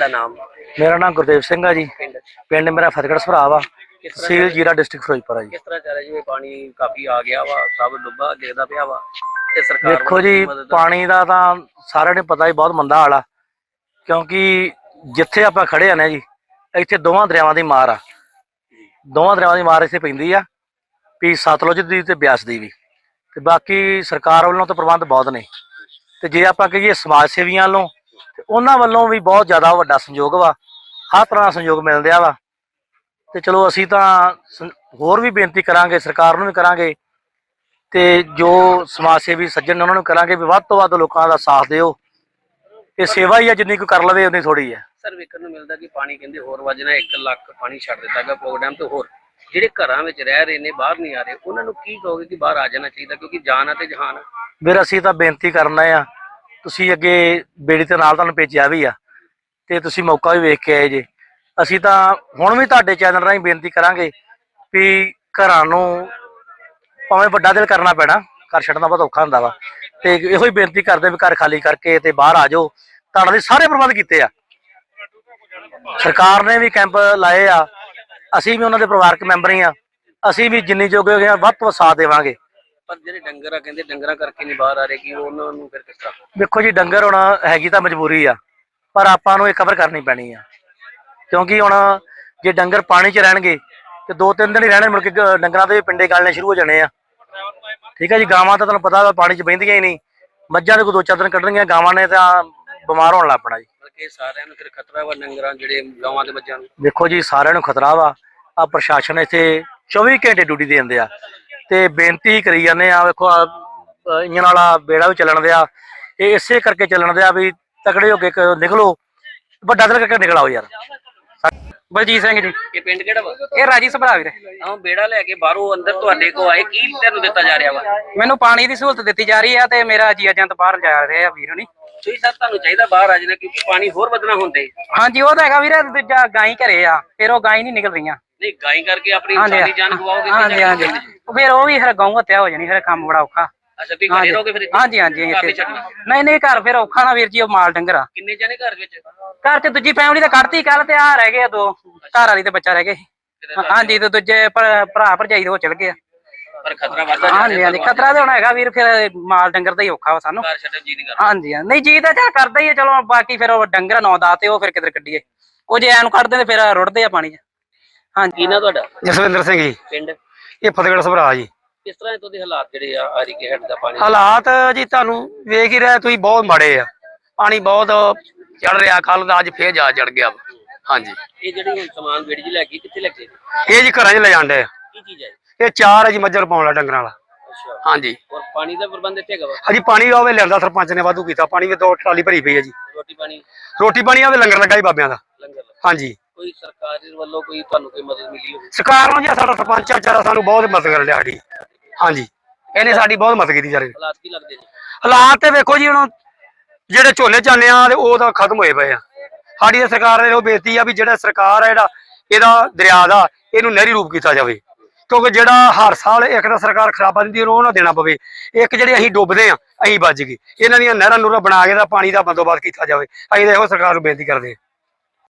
ਦਾ ਨਾਮ? ਮੇਰਾ ਨਾਮ ਗੁਰਦੇਵ ਸਿੰਘ ਆ ਜੀ। ਪਿੰਡ ਪਿੰਡ ਮੇਰਾ ਫਤਿਹਗੜ੍ਹ ਸਭਰਾ ਵਾ। ਕਿਸ ਤਰ੍ਹਾਂ ਤਹਿਸੀਲ ਜੀਰਾ ਡਿਸਟ੍ਰਿਕਟ ਫਿਰੋਜ਼ਪੁਰ ਆ ਜੀ। ਕਿਸ ਤਰ੍ਹਾਂ ਚੱਲ ਰਿਹਾ? ਜੀ ਪਾਣੀ ਕਾਫੀ ਆ ਗਿਆ ਵਾ ਸਭ ਡੁੱਬਾ ਦੇਖਦਾ ਪਿਆ ਵਾ। ਇਹ ਸਰਕਾਰ ਵੇਖੋ ਵੱਲੋਂ ਜੀ ਕੀ ਮਦਦ- ਪਾਣੀ ਦਾ ਤਾਂ ਸਾਰਿਆਂ ਨੂੰ ਪਤਾ ਹੀ ਬਹੁਤ ਮੰਦਾ ਹਾਲ ਆ। ਕਿਉਂਕਿ ਜਿੱਥੇ ਆਪਾਂ ਖੜੇ ਆ ਨਾ ਜੀ ਇੱਥੇ ਦੋਵਾਂ ਦਰਿਆਵਾਂ ਦੀ ਮਾਰ ਆ। ਦੋਵਾਂ ਦਰਿਆਵਾਂ ਦੀ ਮਾਰ ਇੱਥੇ ਪੈਂਦੀ ਆ ਵੀ ਸਤਲੁਜ ਦੀ ਤੇ ਬਿਆਸ ਦੀ ਵੀ। ਤੇ ਬਾਕੀ ਸਰਕਾਰ ਵੱਲੋਂ ਤਾਂ ਪ੍ਰਬੰਧ ਬਹੁਤ ਨੇ। ਤੇ ਜੇ ਆਪਾਂ ਕਹੀਏ ਸਮਾਜ ਸੇਵੀਆਂ ਵੱਲੋਂ ਉਹਨਾਂ ਵੱਲੋਂ ਵੀ ਬਹੁਤ ਜ਼ਿਆਦਾ ਵੱਡਾ ਸੰਯੋਗ ਵਾ ਹਰ ਤਰ੍ਹਾਂ ਦਾ ਸੰਯੋਗ ਮਿਲਦਿਆ ਵਾ। ਤੇ ਚਲੋ ਅਸੀਂ ਤਾਂ ਹੋਰ ਵੀ ਬੇਨਤੀ ਕਰਾਂਗੇ ਸਰਕਾਰ ਨੂੰ ਵੀ ਕਰਾਂਗੇ ਤੇ ਜੋ ਸਮਾਜ ਸੇਵੀ ਸੱਜਣ ਨੇ ਉਹਨਾਂ ਨੂੰ ਕਰਾਂਗੇ ਵੀ ਵੱਧ ਤੋਂ ਵੱਧ ਲੋਕਾਂ ਦਾ ਸਾਥ ਦਿਓ। ਇਹ ਸੇਵਾ ਹੀ ਆ ਜਿੰਨੀ ਕੋਈ ਕਰ ਲਵੇ ਉਨੀ ਥੋੜੀ ਆ। ਸਰ ਵੇਖਣ ਨੂੰ ਮਿਲਦਾ ਕਿ ਪਾਣੀ ਕਹਿੰਦੇ ਹੋਰ ਵੱਜਣਾ 1 ਲੱਖ ਪਾਣੀ ਛੱਡ ਦਿੱਤਾ ਗਿਆ ਪ੍ਰੋਗਰਾਮ ਤੇ ਹੋਰ। ਜਿਹੜੇ ਘਰਾਂ ਵਿੱਚ ਰਹਿ ਰਹੇ ਨੇ ਬਾਹਰ ਨਹੀਂ ਆ ਰਹੇ ਉਹਨਾਂ ਨੂੰ ਕੀ ਕਹੋਗੇ ਕਿ ਬਾਹਰ ਆ ਜਾਣਾ ਚਾਹੀਦਾ ਕਿਉਂਕਿ ਜਾਨ ਆ ਤੇ ਜਹਾਨ ਆ। ਵੀਰ ਅਸੀਂ ਤਾਂ ਬੇਨਤੀ ਕਰਨਾ ਆ ਤੁਸੀਂ ਅੱਗੇ ਬੇੜੀ ਤੇ ਨਾਲ ਤੁਹਾਨੂੰ ਭੇਜਿਆ ਵੀ ਆ ਤੇ ਤੁਸੀਂ ਮੌਕਾ ਵੀ ਵੇਖ ਕੇ ਆਏ ਜੇ। ਅਸੀਂ ਤਾਂ ਹੁਣ ਵੀ ਤੁਹਾਡੇ ਚੈਨਲ ਰਾਹੀਂ ਬੇਨਤੀ ਕਰਾਂਗੇ ਵੀ ਘਰਾਂ ਨੂੰ ਭਾਵੇਂ ਵੱਡਾ ਦਿਲ ਕਰਨਾ ਪੈਣਾ, ਘਰ ਛੱਡਣਾ ਬਹੁਤ ਔਖਾ ਹੁੰਦਾ ਵਾ। ਤੇ ਇਹੋ ਹੀ ਬੇਨਤੀ ਕਰਦੇ ਵੀ ਘਰ ਖਾਲੀ ਕਰਕੇ ਤੇ ਬਾਹਰ ਆ ਜਾਓ। ਤੁਹਾਡੇ ਲਈ ਸਾਰੇ ਪ੍ਰਬੰਧ ਕੀਤੇ ਆ। ਸਰਕਾਰ ਨੇ ਵੀ ਕੈਂਪ ਲਾਏ ਆ। ਅਸੀਂ ਵੀ ਉਹਨਾਂ ਦੇ ਪਰਿਵਾਰਕ ਮੈਂਬਰ ਹੀ ਆ। ਅਸੀਂ ਵੀ ਜਿੰਨੀ ਜੋਗੇ ਹੋ ਗਏ ਆ, ਵੱਧ ਤੋਂ ਸਾਥ ਦੇਵਾਂਗੇ। ਪਰ ਜਿਹੜੇ ਡੰਗਰ ਆ ਕਹਿੰਦੇ ਡੰਗਰਾਂ ਕਰਕੇ ਨਹੀਂ ਬਾਹਰ ਆ ਰਹੇ ਕਿ ਉਹਨਾਂ ਨੂੰ ਫਿਰ ਕਿਸ ਤਰ੍ਹਾਂ? ਵੇਖੋ ਜੀ ਡੰਗਰ ਹੁਣ ਹੈਗੀ ਤਾਂ ਮਜਬੂਰੀ ਆ ਪਰ ਆਪਾਂ ਨੂੰ ਇਹ ਕਵਰ ਕਰਨੀ ਪੈਣੀ ਆ। ਕਿਉਂਕਿ ਹੁਣ ਜੇ ਡੰਗਰ ਪਾਣੀ 'ਚ ਰਹਿਣਗੇ ਤੇ ਦੋ ਤਿੰਨ ਦਿਨ ਹੀ ਰਹਿਣੇ ਮੁੜ ਕੇ ਗ- ਡੰਗਰਾਂ ਦੇ ਪਿੰਡੇ ਗਲਣੇ ਸ਼ੁਰੂ ਹੋ ਜਾਣੇ ਆ। ਠੀਕ ਹੈ ਜੀ ਗਾਵਾਂ ਤਾਂ ਤੁਹਾਨੂੰ ਪਤਾ ਵਾ ਪਾਣੀ 'ਚ ਬਹਿੰਦੀਆਂ ਹੀ ਨਹੀਂ। ਮੱਝਾਂ ਦੇ ਕੋਈ ਦੋ ਚਾਰ ਦਿਨ ਕੱਢਣਗੀਆਂ ਗਾਵਾਂ ਨੇ ਤਾਂ ਬਿਮਾਰ ਹੋਣ ਲੱਗ ਪੈਣਾ ਜੀ। ਬਲਕਿ ਸਾਰਿਆਂ ਨੂੰ ਫਿਰ ਖਤਰਾ ਵਾ ਡੰਗਰਾਂ ਜਿਹੜੇ ਗਾਵਾਂ ਦੇ ਬੱਚਿਆਂ ਨੂੰ? ਵੇਖੋ ਜੀ ਸਾਰਿਆਂ ਨੂੰ ਖਤਰਾ ਵਾ। ਆ ਪ੍ਰਸ਼ਾਸਨ ਇੱਥੇ 24 ਘੰਟੇ ਡਿਊਟੀ ਦੇ ਦਿੰਦੇ ਆ। ਤੇ ਬੇਨਤੀ ਕਰੀ ਜਾਂਦੇ ਆ ਵੇਖੋ ਇੰਜਣ ਵਾਲਾ ਬੇੜਾ ਵੀ ਚੱਲਣ ਦਿਆ। ਇਹ ਇਸੇ ਕਰਕੇ ਚੱਲਣ ਦਿਆ ਵੀ ਤਕੜੇ ਹੋ ਕੇ ਨਿਕਲੋ ਵੱਡਾ ਦਿਲ ਕਰਕੇ ਨਿਕਲ ਆਓ ਯਾਰ। ਬਲਜੀਤ ਸਿੰਘ ਜੀ। ਇਹ ਪਿੰਡ ਕਿਹੜਾ ਵਾ? ਇਹ ਰਾਜੀ ਸੁਭਰਾ ਵੀਰੇ ਆਹ ਬੇੜਾ ਲੈ ਕੇ ਬਾਹਰੋਂ ਅੰਦਰ ਤੁਹਾਡੇ ਕੋ ਆਏ ਕੀ ਤੁਹਾਨੂੰ ਦਿੱਤਾ ਜਾ ਰਿਹਾ ਵਾ? ਮੈਨੂੰ ਪਾਣੀ ਦੀ ਸਹੂਲਤ ਦਿੱਤੀ ਜਾ ਰਹੀ ਆ ਤੇ ਮੇਰਾ ਜੀ ਏਜੰਟ ਬਾਹਰ ਜਾ ਰਿਹਾ ਵੀਰ ਹੁਣੀ। ਤੁਸੀਂ ਸਰ ਤੁਹਾਨੂੰ ਚਾਹੀਦਾ ਬਾਹਰ ਆ ਜਾਣਾ ਕਿਉਂਕਿ ਪਾਣੀ ਹੋਰ ਵਧਣਾ ਹੁੰਦੇ। ਹਾਂਜੀ ਉਹ ਤਾਂ ਹੈਗਾ ਵੀਰੇ ਦੂਜਾ ਗਾਈ ਘਰੇ ਆ ਫਿਰ ਉਹ ਗਾਈ ਨਹੀਂ ਨਿਕਲ ਰਹੀਆਂ। ਨਹੀਂ ਗਾਈ ਕਰਕੇ ਆਪਣੀ ਹਾਂਜੀ ਇਨਸਾਨੀ ਜਾਨ ਗਵਾਓਗੇ ਹਾਂਜੀ ਫਿਰ ਉਹ ਵੀ ਫਿਰ ਗਊ ਹੱਤਿਆ ਹੋ ਜਾਣੀ ਫਿਰ ਕੰਮ ਬੜਾ ਔਖਾ। ਅੱਛਾ ਤੁਸੀਂ ਘਰੇ ਰਹੋਗੇ ਫਿਰ ਇੱਥੇ? ਹਾਂਜੀ ਹਾਂਜੀ ਇੱਥੇ ਨਹੀਂ ਨਹੀਂ ਘਰ ਫਿਰ ਔਖਾ ਨਾ ਵੀਰ ਜੀ ਉਹ ਮਾਲ ਡੰਗਰ ਕਿੰਨੇ ਜਣੇ ਘਰ ਵਿੱਚ? ਘਰ ਦੂਜੀ ਫੈਮਿਲੀ ਤਾਂ ਕੱਢਤੀ ਕੱਲ ਤੇ ਆ ਰਹਿ ਗਏ ਆ ਦੋ। ਘਰ ਵਾਲੀ ਤੇ ਬੱਚਾ ਰਹਿ ਗਏ ਹਾਂਜੀ ਤੇ ਦੂਜੇ ਭਰਾ ਭਰਾ ਭਰਜਾਈ ਦੇ ਉਹ ਚਲ ਗਏ। ਪਰ ਖਤਰਾ ਵੱਧਦਾ ਹਾਂਜੀ ਹਾਂਜੀ ਖਤਰਾ ਤੇ ਹੁਣ ਹੈਗਾ ਵੀਰ ਫਿਰ ਮਾਲ ਡੰਗਰ ਦਾ ਹੀ ਔਖਾ ਵਾ ਸਾਨੂੰ। ਘਰ ਛੱਡਣ ਜੀ ਨਹੀਂ ਕਰਦਾ। ਹਾਂਜੀ ਹਾਂ। ਨਹੀਂ ਜੀ ਤਾਂ ਚਾ ਕਰਦਾ ਹੀ ਚਲੋ ਬਾਕੀ ਫਿਰ ਉਹ ਡੰਗਰ ਨੌ ਦਾ ਤੇ ਉਹ ਫਿਰ ਕਿਧਰ ਕੱਢੀਏ। ਉਹ ਜੇ ਐਨ ਕੱਢਦੇ ਤੇ ਫਿਰ ਰੁੜਦੇ ਆ ਪਾਣੀ 'ਚ। ਹਾਂਜੀ। ਕੀ ਨਾ ਤੁਹਾਡਾ? ਜਸਵਿੰਦਰ ਸਿੰਘ ਜੀ। ਪਿੰਡ? ਇਹ ਫਤਿਹਗੜ੍ਹ ਸਭਰਾ ਜੀ। ਕਿਸ ਤਰ੍ਹਾਂ ਤੁਹਾਡੇ ਹਾਲਾਤ ਜਿਹੜੇ ਆ ਹਰੀ ਕੇ ਹੈਡ ਦਾ ਪਾਣੀ? ਹਾਲਾਤ ਜੀ ਤੁਹਾਨੂੰ ਵੇਖ ਹੀ ਰਹੇ ਤੁਸੀਂ ਬਹੁਤ ਮਾੜੇ ਆ। ਪਾਣੀ ਬਹੁਤ ਚੜ ਰਿਹਾ ਕੱਲ ਦਾ ਅੱਜ ਫੇਰ ਜਾ ਚੜ ਗਿਆ। ਵਾ। ਹਾਂਜੀ। ਇਹ ਜਿਹੜੀ ਹੁਣ ਸਮਾਨ ਵੇੜੀ ਜੀ ਲੈ ਕੇ ਕਿੱਥੇ ਲੈ ਕੇ ਇਹ ਜੀ ਘਰਾਂ 'ਚ ਲੈ ਜਾਂਦੇ ਆ। ਕੀ ਚੀਜ਼ ਹੈ ਇਹ? ਚਾਰ ਹੈ ਜੀ ਮੱਝਰ ਪਾਉਣ ਵਾਲਾ ਡੰਗਰਾਂ ਵਾਲਾ। ਅੱਛਾ। ਹਾਂਜੀ। ਔਰ ਪਾਣੀ ਦਾ ਪ੍ਰਬੰਧ ਇੱਥੇ ਹੈਗਾ ਵਾ? ਅਜੀ ਪਾਣੀ ਆਵੇ ਲਿਆਂਦਾ ਸਰਪੰਚ ਨੇ ਵਾਧੂ ਕੀਤਾ। ਪਾਣੀ ਵੀ ਦੋ ਟਰਾਲੀ ਭਰੀ ਪਈ ਹੈ ਜੀ। ਰੋਟੀ ਪਾਣੀ? ਰੋਟੀ ਪਾਣੀ ਆਵੇ ਲੰਗਰ ਲੱਗਾ ਜੀ ਬਾਬਿਆਂ ਦਾ। ਲੰਗਰ ਹਾਂਜੀ। ਕੋਈ ਸਰਕਾਰ ਦੇ ਵੱਲੋਂ ਕੋਈ ਤੁਹਾਨੂੰ ਕੋਈ ਮਦਦ ਮਿਲੀ ਹੋਵੇ? ਸਰਕਾਰ ਨੂੰ ਜੀ ਸਾਡਾ ਸਰਪੰਚ ਆ ਸਾਨੂੰ ਬਹੁਤ ਮਦਦ ਕਰਨ ਲਿਆ ਸਾਡੀ। ਹਾਂਜੀ। ਇਹਨੇ ਸਾਡੀ ਬਹੁਤ ਮਦਦ ਕੀਤੀ ਵਿਚਾਰੇ ਨੇ। ਹਾਲਾਤ ਕੀ ਲੱਗਦੇ ਜੀ ਹਾਲਾਤ ਤੇ ਵੇਖੋ ਜੀ ਹੁਣ ਜਿਹੜੇ ਝੋਲੇ ਚਾਨੇ ਆ ਤੇ ਉਹ ਤਾਂ ਖਤਮ ਹੋਏ ਪਏ ਆ। ਸਾਡੀ ਸਰਕਾਰ ਨੇ ਉਹ ਬੇਨਤੀ ਆ ਵੀ ਜਿਹੜਾ ਸਰਕਾਰ ਆ ਜਿਹੜਾ ਇਹਦਾ ਦਰਿਆ ਦਾ ਇਹਨੂੰ ਨਹਿਰੀ ਰੂਪ ਕੀਤਾ ਜਾਵੇ। ਕਿਉਂਕਿ ਜਿਹੜਾ ਹਰ ਸਾਲ ਇੱਕ ਤਾਂ ਸਰਕਾਰ ਖਰਾਬਾ ਦਿੰਦੀ ਉਹਨੂੰ ਉਹ ਨਾ ਦੇਣਾ ਪਵੇ। ਇੱਕ ਜਿਹੜੇ ਅਸੀਂ ਡੁੱਬਦੇ ਆ ਅਸੀਂ ਬਚ ਗਏ। ਇਹਨਾਂ ਦੀਆਂ ਨਹਿਰਾਂ ਨੂਰਾਂ ਬਣਾ ਕੇ ਦਾ ਪਾਣੀ ਦਾ ਬੰਦੋਬਸਤ ਕੀਤਾ ਜਾਵੇ। ਅਸੀਂ ਤਾਂ ਇਹੋ ਸਰਕਾਰ ਨੂੰ ਬੇਨਤੀ ਕਰਦੇ ਹਾਂ